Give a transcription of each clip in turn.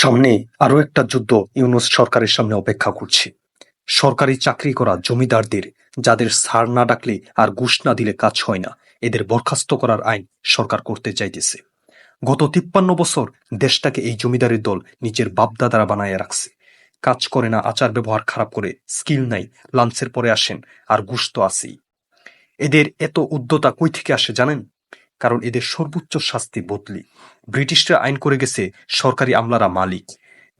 সামনে আরও একটা যুদ্ধ ইউনুস সরকারের সামনে অপেক্ষা করছে। সরকারি চাকরি করা জমিদারদের, যাদের সার না ডাকলে আর ঘুষ না দিলে কাজ হয় না, এদের বরখাস্ত করার আইন সরকার করতে চাইতেছে। গত তিপ্পান্ন বছর দেশটাকে এই জমিদারের দল নিজের বাপদাদারা বানায় রাখছে। কাজ করে না, আচার ব্যবহার খারাপ করে, স্কিল নাই, লাঞ্চের পরে আসেন, আর ঘুষ তো আছেই। এদের এত উদ্যতা কই থেকে আসে জানেন? কারণ এদের সর্বোচ্চ শাস্তি বদলি। ব্রিটিশরা আইন করে গেছে, সরকারি আমলারা মালিক।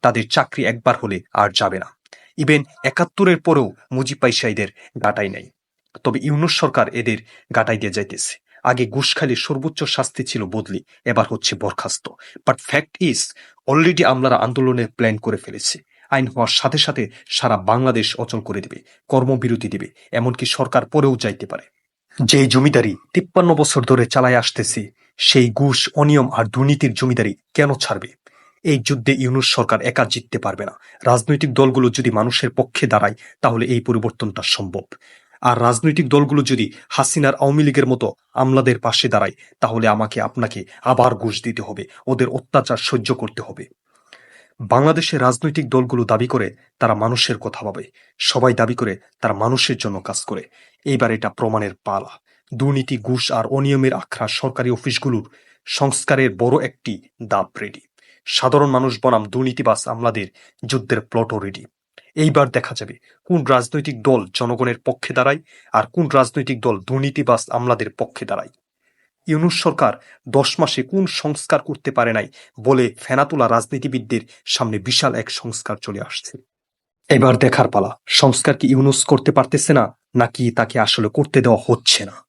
তাদের চাকরি একবার হলে আর যাবে না। ইভেন একাত্তরের পরেও মুজি পয়সা এদের গাটাই নাই। তবে ইউনুস সরকার এদের গাটাই দিয়ে যাইতেছে। আগে ঘুষখালি সর্বোচ্চ শাস্তি ছিল বদলি, এবার হচ্ছে বরখাস্ত। বাট ফ্যাক্ট ইজ অলরেডি আমলারা আন্দোলনের প্ল্যান করে ফেলেছে। আইন হওয়ার সাথে সাথে সারা বাংলাদেশ অচল করে দেবে, কর্মবিরতি দেবে, এমনকি সরকার পরেও যাইতে পারে। যে জমিদারি তিপ্পান্ন বছর ধরে চালায় আসতেছে, সেই ঘুষ, অনিয়ম আর দুর্নীতির জমিদারি কেন ছাড়বে? এই যুদ্ধে ইউনুস সরকার একা জিততে পারবে না। রাজনৈতিক দলগুলো যদি মানুষের পক্ষে দাঁড়ায়, তাহলে এই পরিবর্তনটা সম্ভব। আর রাজনৈতিক দলগুলো যদি হাসিনার আওয়ামী লীগের মতো আমলাদের পাশে দাঁড়ায়, তাহলে আমাকে, আপনাকে আবার ঘুষ দিতে হবে। ওদের অত্যাচার সহ্য করতে হবে। বাংলাদেশের রাজনৈতিক দলগুলো দাবি করে তারা মানুষের কথা ভাবে। সবাই দাবি করে তারা মানুষের জন্য কাজ করে। এইবার এটা প্রমাণের পালা। দুর্নীতি, ঘুষ আর অনিয়মের আখড়া সরকারি অফিসগুলোর সংস্কারের বড় একটি দাপ রেডি। সাধারণ মানুষ বনাম দুর্নীতিবাস আমলাদের যুদ্ধের প্লটও রেডি। এইবার দেখা যাবে কোন রাজনৈতিক দল জনগণের পক্ষে দাঁড়ায় আর কোন রাজনৈতিক দল দুর্নীতিবাস আমলাদের পক্ষে দাঁড়ায়। ইউনুস সরকার দশ মাসে কোন সংস্কার করতে পারে নাই বলে ফেনাতুলা রাজনীতিবিদদের সামনে বিশাল এক সংস্কার চলে আসছে। এবার দেখার পালা, সংস্কার কি ইউনুস করতে পারতেছে না, নাকি তাকে আসলে করতে দেওয়া হচ্ছে না?